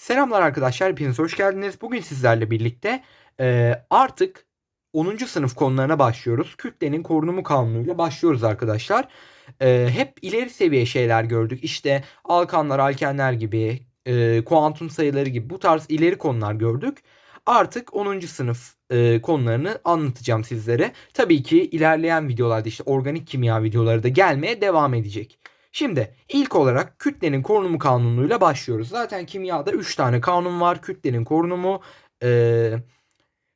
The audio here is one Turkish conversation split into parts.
Selamlar arkadaşlar, hepiniz hoş geldiniz. Bugün sizlerle birlikte e, artık 10. sınıf konularına başlıyoruz. Kütlenin korunumu kanunuyla başlıyoruz arkadaşlar. E, hep ileri seviye şeyler gördük. İşte alkanlar, alkenler gibi, e, kuantum sayıları gibi bu tarz ileri konular gördük. Artık 10. sınıf e, konularını anlatacağım sizlere. Tabii ki ilerleyen videolarda işte organik kimya videoları da gelmeye devam edecek. Şimdi ilk olarak kütlenin korunumu kanunuyla başlıyoruz. Zaten kimyada 3 tane kanun var. Kütlenin korunumu, e,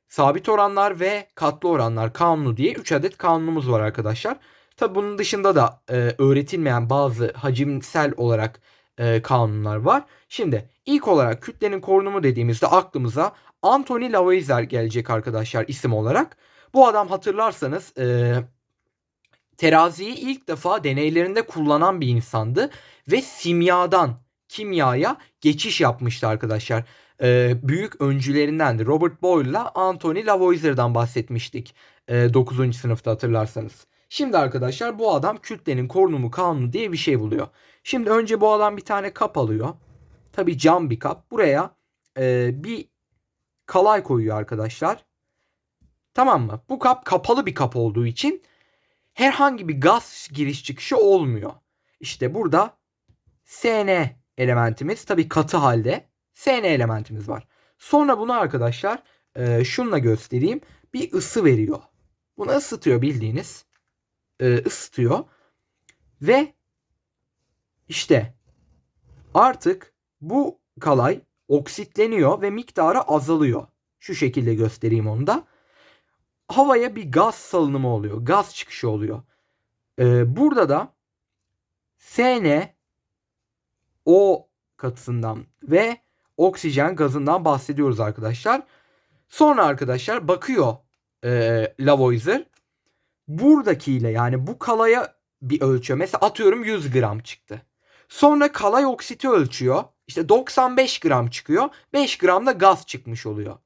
sabit oranlar ve katlı oranlar kanunu diye 3 adet kanunumuz var arkadaşlar. Tabi bunun dışında da e, öğretilmeyen bazı hacimsel olarak e, kanunlar var. Şimdi ilk olarak kütlenin korunumu dediğimizde aklımıza Anthony Lavoisier gelecek arkadaşlar isim olarak. Bu adam hatırlarsanız e, teraziyi ilk defa deneylerinde kullanan bir insandı ve simyadan kimyaya geçiş yapmıştı arkadaşlar. Ee, büyük öncülerinden Robert Boyle'la Anthony Lavoisier'dan bahsetmiştik e, 9. sınıfta hatırlarsanız. Şimdi arkadaşlar bu adam kütlenin korunumu kanunu diye bir şey buluyor. Şimdi önce bu adam bir tane kap alıyor. Tabi cam bir kap. Buraya e, bir kalay koyuyor arkadaşlar. Tamam mı? Bu kap kapalı bir kap olduğu için herhangi bir gaz giriş çıkışı olmuyor. İşte burada Sn elementimiz tabii katı halde Sn elementimiz var. Sonra bunu arkadaşlar e, şunla göstereyim. Bir ısı veriyor. Bunu ısıtıyor bildiğiniz. E, ısıtıyor. Ve işte artık bu kalay oksitleniyor ve miktarı azalıyor. Şu şekilde göstereyim onu da havaya bir gaz salınımı oluyor. Gaz çıkışı oluyor. Ee, burada da Sn O katısından ve oksijen gazından bahsediyoruz arkadaşlar. Sonra arkadaşlar bakıyor e, Lavoisier buradakiyle yani bu kalaya bir ölçüyor. Mesela atıyorum 100 gram çıktı. Sonra kalay oksiti ölçüyor. İşte 95 gram çıkıyor. 5 gram da gaz çıkmış oluyor.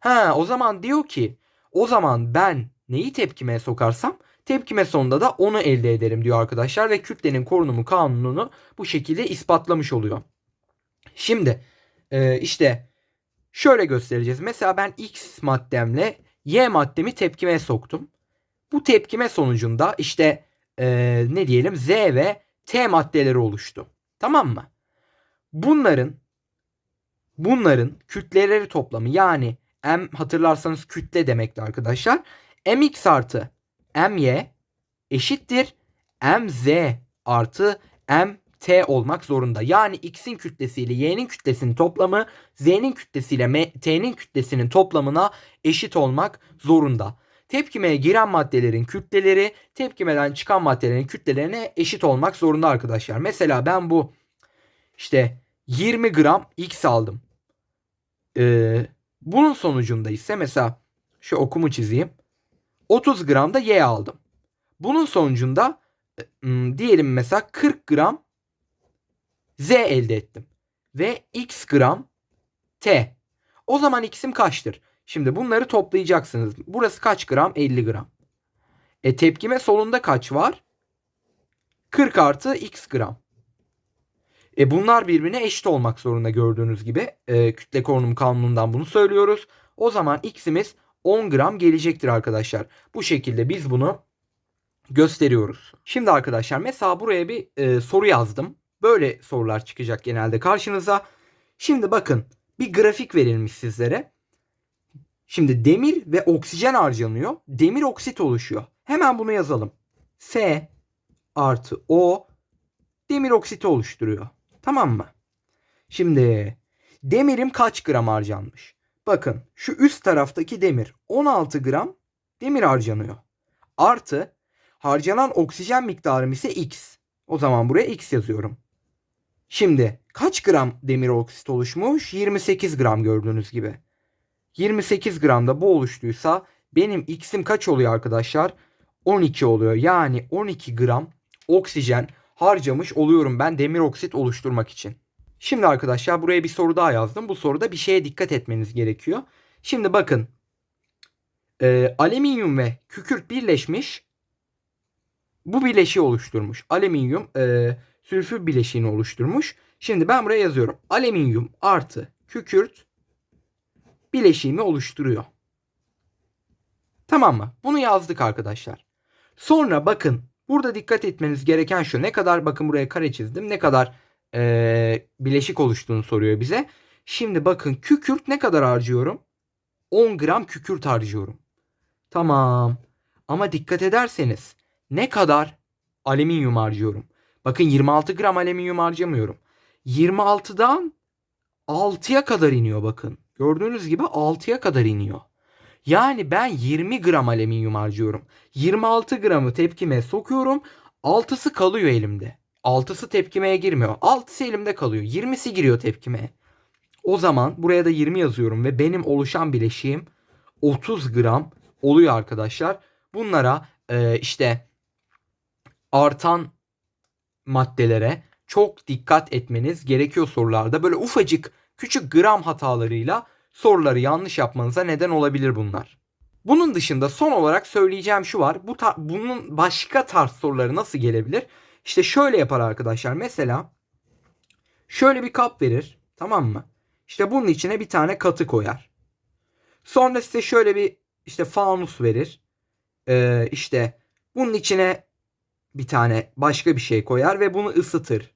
Ha o zaman diyor ki o zaman ben neyi tepkime sokarsam tepkime sonunda da onu elde ederim diyor arkadaşlar ve kütlenin korunumu kanununu bu şekilde ispatlamış oluyor. Şimdi e, işte şöyle göstereceğiz. Mesela ben X maddemle Y maddemi tepkime soktum. Bu tepkime sonucunda işte e, ne diyelim Z ve T maddeleri oluştu. Tamam mı? Bunların bunların kütleleri toplamı yani M hatırlarsanız kütle demekti arkadaşlar. Mx artı My eşittir Mz artı Mt olmak zorunda. Yani x'in kütlesiyle y'nin kütlesinin toplamı z'nin kütlesiyle t'nin kütlesinin toplamına eşit olmak zorunda. Tepkimeye giren maddelerin kütleleri tepkimeden çıkan maddelerin kütlelerine eşit olmak zorunda arkadaşlar. Mesela ben bu işte 20 gram x aldım. Ee, bunun sonucunda ise mesela şu okumu çizeyim. 30 gram da Y aldım. Bunun sonucunda ıı, diyelim mesela 40 gram Z elde ettim. Ve X gram T. O zaman X'im kaçtır? Şimdi bunları toplayacaksınız. Burası kaç gram? 50 gram. E tepkime solunda kaç var? 40 artı X gram. E bunlar birbirine eşit olmak zorunda gördüğünüz gibi. E, kütle korunumu kanunundan bunu söylüyoruz. O zaman x'imiz 10 gram gelecektir arkadaşlar. Bu şekilde biz bunu gösteriyoruz. Şimdi arkadaşlar mesela buraya bir e, soru yazdım. Böyle sorular çıkacak genelde karşınıza. Şimdi bakın bir grafik verilmiş sizlere. Şimdi demir ve oksijen harcanıyor. Demir oksit oluşuyor. Hemen bunu yazalım. S artı O demir oksiti oluşturuyor. Tamam mı? Şimdi demirim kaç gram harcanmış? Bakın şu üst taraftaki demir 16 gram demir harcanıyor. Artı harcanan oksijen miktarım ise x. O zaman buraya x yazıyorum. Şimdi kaç gram demir oksit oluşmuş? 28 gram gördüğünüz gibi. 28 gramda bu oluştuysa benim x'im kaç oluyor arkadaşlar? 12 oluyor. Yani 12 gram oksijen harcamış oluyorum ben demir oksit oluşturmak için. Şimdi arkadaşlar buraya bir soru daha yazdım. Bu soruda bir şeye dikkat etmeniz gerekiyor. Şimdi bakın. E, alüminyum ve kükürt birleşmiş. Bu bileşiği oluşturmuş. Alüminyum e, sülfür bileşiğini oluşturmuş. Şimdi ben buraya yazıyorum. Alüminyum artı kükürt bileşiğimi oluşturuyor. Tamam mı? Bunu yazdık arkadaşlar. Sonra bakın burada dikkat etmeniz gereken şu. Ne kadar bakın buraya kare çizdim. Ne kadar ee, bileşik oluştuğunu soruyor bize. Şimdi bakın kükürt ne kadar harcıyorum? 10 gram kükürt harcıyorum. Tamam. Ama dikkat ederseniz ne kadar alüminyum harcıyorum? Bakın 26 gram alüminyum harcamıyorum. 26'dan 6'ya kadar iniyor bakın. Gördüğünüz gibi 6'ya kadar iniyor. Yani ben 20 gram alüminyum harcıyorum. 26 gramı tepkime sokuyorum. 6'sı kalıyor elimde. 6'sı tepkimeye girmiyor. 6'sı elimde kalıyor. 20'si giriyor tepkimeye. O zaman buraya da 20 yazıyorum ve benim oluşan bileşiğim 30 gram oluyor arkadaşlar. Bunlara e, işte artan maddelere çok dikkat etmeniz gerekiyor sorularda. Böyle ufacık küçük gram hatalarıyla soruları yanlış yapmanıza neden olabilir bunlar. Bunun dışında son olarak söyleyeceğim şu var. Bu bunun başka tarz soruları nasıl gelebilir? İşte şöyle yapar arkadaşlar. Mesela şöyle bir kap verir. Tamam mı? İşte bunun içine bir tane katı koyar. Sonra size şöyle bir işte fanus verir. Ee, işte bunun içine bir tane başka bir şey koyar ve bunu ısıtır.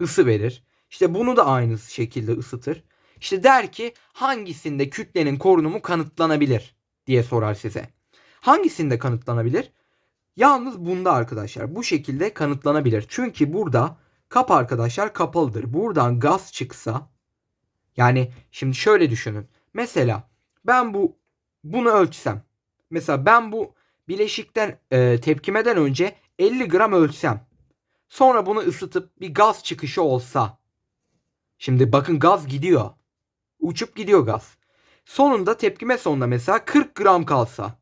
Isı verir. İşte bunu da aynı şekilde ısıtır. İşte der ki hangisinde kütlenin korunumu kanıtlanabilir diye sorar size. Hangisinde kanıtlanabilir? Yalnız bunda arkadaşlar bu şekilde kanıtlanabilir. Çünkü burada kap arkadaşlar kapalıdır. Buradan gaz çıksa yani şimdi şöyle düşünün. Mesela ben bu bunu ölçsem. Mesela ben bu bileşikten e, tepkimeden önce 50 gram ölçsem. Sonra bunu ısıtıp bir gaz çıkışı olsa. Şimdi bakın gaz gidiyor. Uçup gidiyor gaz. Sonunda tepkime sonunda mesela 40 gram kalsa.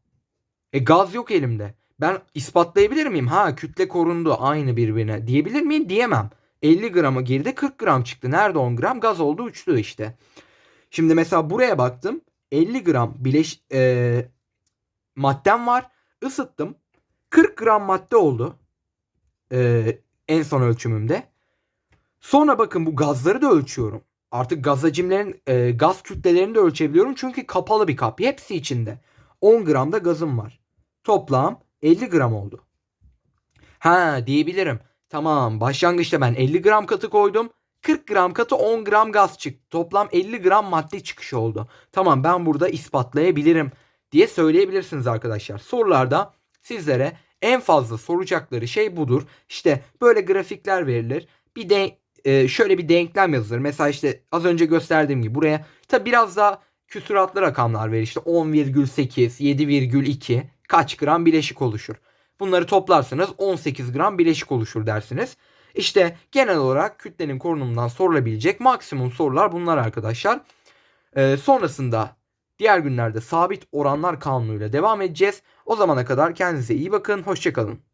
E gaz yok elimde. Ben ispatlayabilir miyim? Ha kütle korundu aynı birbirine diyebilir miyim? Diyemem. 50 grama girdi 40 gram çıktı. Nerede 10 gram? Gaz oldu uçtu işte. Şimdi mesela buraya baktım. 50 gram bileş e, maddem var. Isıttım. 40 gram madde oldu. E, en son ölçümümde. Sonra bakın bu gazları da ölçüyorum. Artık gaz hacimlerin, e, gaz kütlelerini de ölçebiliyorum. Çünkü kapalı bir kap. Hepsi içinde. 10 gram da gazım var. Toplam 50 gram oldu. Ha diyebilirim. Tamam başlangıçta ben 50 gram katı koydum. 40 gram katı 10 gram gaz çıktı. Toplam 50 gram madde çıkışı oldu. Tamam ben burada ispatlayabilirim diye söyleyebilirsiniz arkadaşlar. Sorularda sizlere en fazla soracakları şey budur. İşte böyle grafikler verilir. Bir de e, şöyle bir denklem yazılır. Mesela işte az önce gösterdiğim gibi buraya tabi biraz daha küsuratlı rakamlar verir. İşte 10,8, 7,2 kaç gram bileşik oluşur. Bunları toplarsanız 18 gram bileşik oluşur dersiniz. İşte genel olarak kütlenin korunumundan sorulabilecek maksimum sorular bunlar arkadaşlar. Ee, sonrasında diğer günlerde sabit oranlar kanunuyla devam edeceğiz. O zamana kadar kendinize iyi bakın. Hoşçakalın.